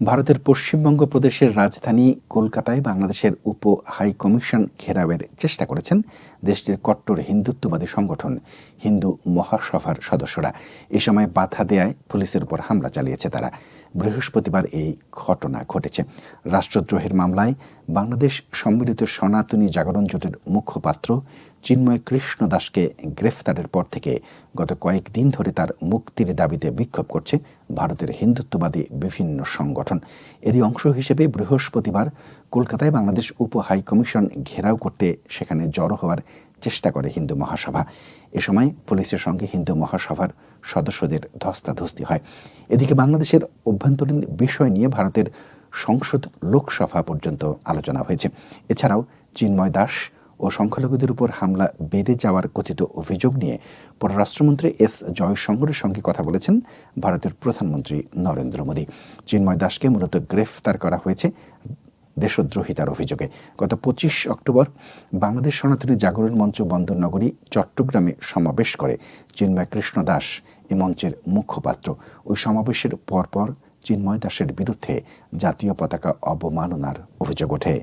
ভারতের পশ্চিমবঙ্গ প্রদেশের রাজধানী কলকাতায় বাংলাদেশের উপ হাই কমিশন ঘেরাওয়ের চেষ্টা করেছেন দেশটির কট্টর হিন্দুত্ববাদী সংগঠন, হিন্দু মহাসভার সদস্যরা। এ সময় বাধা দেয়ায় পুলিশের উপর হামলা চালিয়েছে তারা। বৃহস্পতিবার এই ঘটনা ঘটেছে। রাষ্ট্রদ্রোহের মামলায় বাংলাদেশ সম্মিলিত সনাতনী জাগরণ জোটের মুখপাত্র চিন্ময় কৃষ্ণ দাসকে গ্রেফতারের পর থেকে গত কয়েকদিন ধরে তার মুক্তির দাবিতে বিক্ষোভ করছে ভারতের হিন্দুত্ববাদী বিভিন্ন সংগঠন। এরই অংশ হিসেবে বৃহস্পতিবার কলকাতায় বাংলাদেশ উপ হাই কমিশন ঘেরাও করতে সেখানে জড়ো হওয়ার চেষ্টা করে হিন্দু মহাসভা। এ সময় পুলিশের সঙ্গে হিন্দু মহাসভার সদস্যদের ধস্তাধস্তি হয়। এদিকে বাংলাদেশের অভ্যন্তরীণ বিষয় নিয়ে ভারতের সংসদ লোকসভা পর্যন্ত আলোচনা হয়েছে। এছাড়াও চিন্ময় দাস ও সংখ্যালঘুদের উপর হামলা বেড়ে যাওয়ার কথিত অভিযোগ নিয়ে পররাষ্ট্রমন্ত্রী এস জয়শঙ্করের সঙ্গে কথা বলেছেন ভারতের প্রধানমন্ত্রী নরেন্দ্র মোদী। চিন্ময় দাসকে মূলত গ্রেফতার করা হয়েছে দেশদ্রোহিতার অভিযোগে। গত পঁচিশ অক্টোবর বাংলাদেশ সনাতনী জাগরণ মঞ্চ বন্দরনগরী চট্টগ্রামে সমাবেশ করে চিন্ময় কৃষ্ণ দাস এ মঞ্চের মুখপাত্র। ওই সমাবেশের পরপর চিন্ময় দাসের বিরুদ্ধে জাতীয় পতাকা অবমাননার অভিযোগ ওঠে।